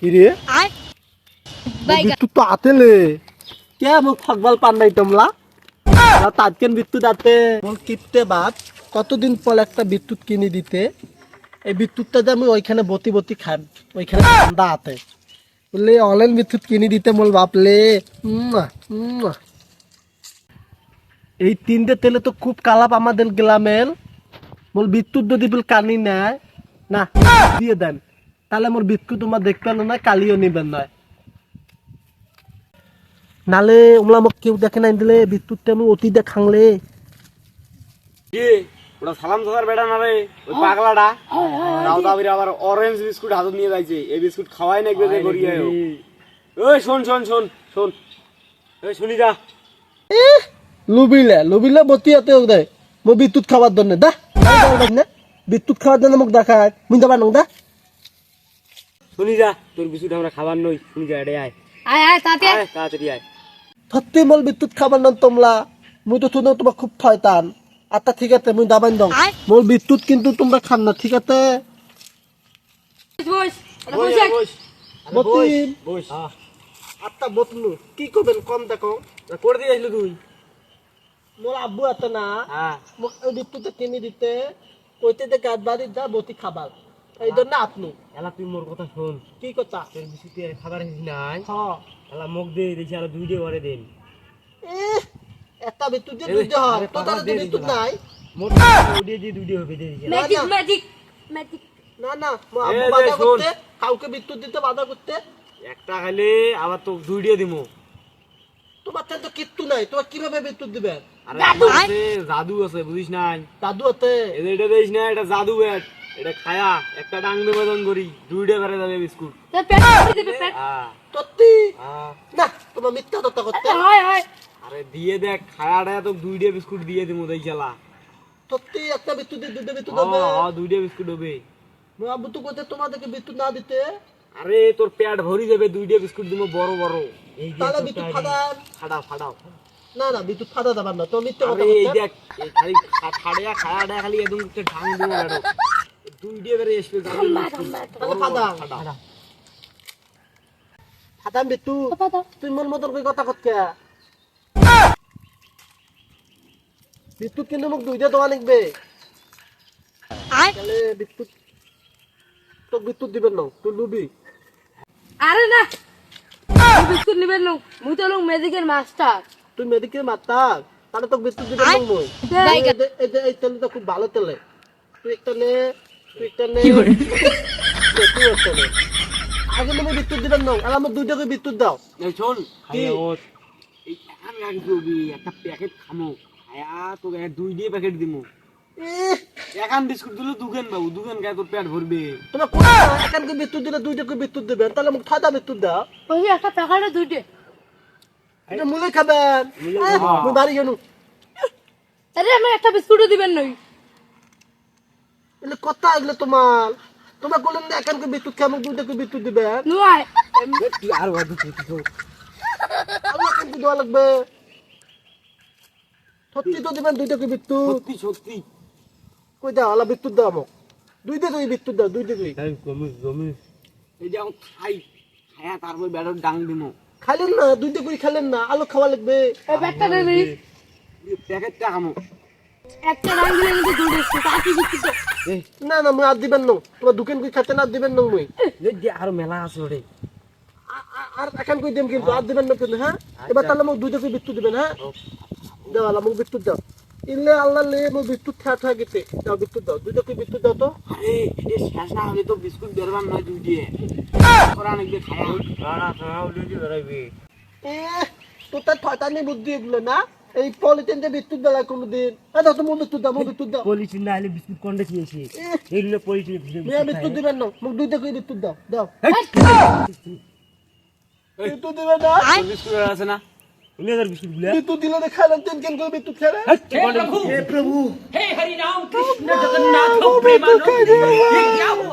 কিরে? বিদ্যুৎ তো আতেলে। কে মোক ফকবাল পান নাই তোমলা? তাতকেন বিদ্যুৎ আতে মোর কিপতে বাদ কতদিন পর একটা বিদ্যুৎ কিনে দিতে? এই বিদ্যুৎটা যে আমি ওইখানে বতি বতি খান ওইখানে ঠান্ডা আতে। বললে অনলাইন বিদ্যুৎ কিনে দিতে মোল বাপলে। এই তিনটে তেলে তো খুব কালাপ আমাদের গ্রামের। মোর বিদ্যুৎ যদি বিল কানি নেয় না দিয়ে দেন। তাহলে মোর বিদ্যুৎ তোমার দেখবেন না কালিও নিবেন নয় নালে ওমলা মোক কেউ দেখে নাই দিলে বিদ্যুৎটা আমি অতি দেখাংলে। কি? ওটা সালাম দাদার বেটা না রে? ওই পাগলাটা? রাও দাবির আবার অরেঞ্জ বিস্কুট হাতত নিয়ে যাইছে। এই বিস্কুট খাওয়াই না একবার করিয়ে ওই শোন শোন শোন শোন। ওই শুনি যা। লুবিলে লুবিলে বতিয়াতে দেয় মই বিদ্যুৎ খাবার জন্য দা। বিদ্যুৎ খাওয়ার জন্য মোক দেখায়। মুই যাবার নং দা। শুনি যা তোর বিস্কুট আমরা খাবার নই। শুনি যা এটাই আয়। আয় আয় তাতে আয়। তাড়াতাড়ি আয়। সত্যি মোল বিদ্যুৎ খাবার নন তোমলা। মুই তো শুনে তোমার খুব শয়তান। আচ্ছা ঠিক আছে মুই দাবান দং আয়। মোর বিদ্যুৎ কিন্তু তোমরা খান না ঠিক আছে? আত্মা বতলু কি করবেন কম দেখো? করে দিয়ে আসলি তুই। মোর আব্বু আছে না হ্যাঁ। মোক এই বিদ্যুৎটা কিনে দিতে কইতে যে গাছ বাড়ি যা বতি খাবার। এই জন্য আপনি এলা তুই মোর কথা শোন। কি কথা? তোর বিস্কুটে খাবার হিস নাই হ। এলা মুখ দিয়ে দেখি আর দুই দিয়ে করে দেন। একটা বিদ্যুৎ দিয়ে এই, দুইটা হয়। তো পাগলা তাহলে তো দিয়ে বিদ্যুৎ। নাই। মোট দিয়ে দিয়ে দুই দিয়ে হবে দিয়ে ম্যাজিক ম্যাজিক ম্যাজিক। না না আব্বু বাধা করতে কাউকে বিদ্যুৎ দিতে বাধা করতে। একটা খাইলে আবার তো দুই দিয়ে দিমু। তোমার তো তো কিচ্ছু নাই। তোমার কীভাবে বিদ্যুৎ আরে জাদু। আছে বুঝিস নাই? দাদু আছে। এটা দেখিস না এটা জাদু ব্যাট। এটা খায়া একটা ডাং দেবে বেদন করি দুইটা বেড়ে যাবে বিস্কুট। তোর পেট ভরে দেবে পেট। হ্যাঁ। হ্যাঁ। না তোমার মিথ্যা তত্ত্ব করতে। হয় হয়। আরে দিয়ে দেখ খায়াটা তো দুইটা বিস্কুট দিয়ে দিমু দেই চালা সত্যি একটা বিদ্যুৎ দিয়ে দুইটা বিদ্যুৎ হবে হ্যাঁ দুইটা বিস্কুট হবে আব্বু তো করতে তোমাদেরকে বিদ্যুৎ না দিতে। আরে তোর পেট ভরি যাবে দুইটা বিস্কুট দিমু বড় বড়। এই যে তাহলে টাইরি। ফাদান ফাটাও। ফাটাও না না বিদ্যুৎ ফাদা যাবার না তোমার মিথ্যা কথা এই দেখ এই খালি খাড়িয়া খায়াটা খালি একদম ঢাং বেড়ো দুইটা বেড়ে বিদ্যুৎ তুই মন মতন করে কথা করতে বিদ্যুৎ কিন্তু মোক দুইটা দেওয়া লিখবে। তাহলে বিদ্যুৎ তোক বিদ্যুৎ দিবেন না তুই লুবি। আরে না। বিস্কুট নিবেন না মুই তো লোক ম্যাজিকের মাস্টার তুই মেডিকেল মাতার তাহলে তোক বিদ্যুৎ দিবেন না মই। এই যে- এই এই তেলটা খুব ভালো তেলে। তুই একটা একটা নে নে, তুই একটা নে আগে তুমি বিদ্যুৎ দিবেন না আর আমার দুইটাকে বিদ্যুৎ দাও। শোন কি? খাইয়া ওঠ। এই এখান রাখি দিবি একটা প্যাকেট খামো। খায়া তোকে দুই দিয়ে প্যাকেট দিমু। ইহ, বিস্কুট দিলে দুকেন বাবু দুকেন গায়ে তোর পেট ভরবে। তোমার কোন এখানকে বিদ্যুৎ দিলে দুইটাকে বিদ্যুৎ দিবেন তাহলে বিদ্যুৎ দাও। ওই একটা প্যাকেটে দুইটে। এটা মুলে খাবেন। মুলে আহ, বাড়ি গেলু আরে আমি একটা বিস্কুটও দিবেন নই এগুলো কথা এগুলো তোমার। তোমার বললেন না এখানকে বিদ্যুৎ খাই মোক দুইটাকে বিদ্যুৎ তুই আর আমি দেওয়া লাগবে। সত্যি তো দিবেন দুইটাকে বিদ্যুৎ? সত্যি সত্যি। কই দাও আলা বিদ্যুৎ দাও দুইটা দুই বিদ্যুৎ দাও দুইটা দুই তাই জমি জমি এই যে খাই খায়া তারপর বেড়ার ডাং দিমু। খাইলেন না দুইটা করে খাইলেন না আলু খাওয়া লাগবে। দে দিই প্যাকেটটা খামো একটা রাং দিলে কিন্তু দুটো কাটি বিস্কুট এই না না মুই আর দিবেন না। তোমার দোকান করে খাতে না দিবেন না মুই। আর মেলা আছে ওরে আ- আর এখন কই দিম কিন্তু? আর দিবেন না কিন্তু হ্যাঁ? এবার তাহলে মোক দুইটা করে বিদ্যুৎ দিবেন হ্যাঁ? দাও আলা মোক বিদ্যুৎ দাও। ইলে আল্লাহ লে মোক বিদ্যুৎ খা খা গেতে দাও বিদ্যুৎ দাও। দুইটা করে বিদ্যুৎ দাও তো। আরে এ শেষ না হলে তো বিস্কুট বেরবান নয় দুই দিয়ে তোরা অনেক দিয়ে খায়া। রানা খাওয়া উঠে দিয়ে বেরাইবি। এ তো তার ঠয়তানি বুদ্ধি এগুলো না? এই পলিথিনটা বিদ্যুৎ বেলা কোন দিন এটা তো মুখ তুদা দাও তুদা বিদ্যুৎ পলিথিন না হলে বিস্কুট কন্ডে খেয়েছি এই জন্য পলিথিন মেয়ে বিদ্যুৎ দিবেন না। মুখ দুইটা করে বিদ্যুৎ দাও দাও। বিদ্যুৎ দিবেন না। বিস্কুট আছে না। বিদ্যুৎ দিলে দেখা লাগতেন কেন করে বিদ্যুৎ খেলে। হে প্রভু! হে হরি নাম কৃষ্ণ জগন্নাথ প্রেমানন্দ।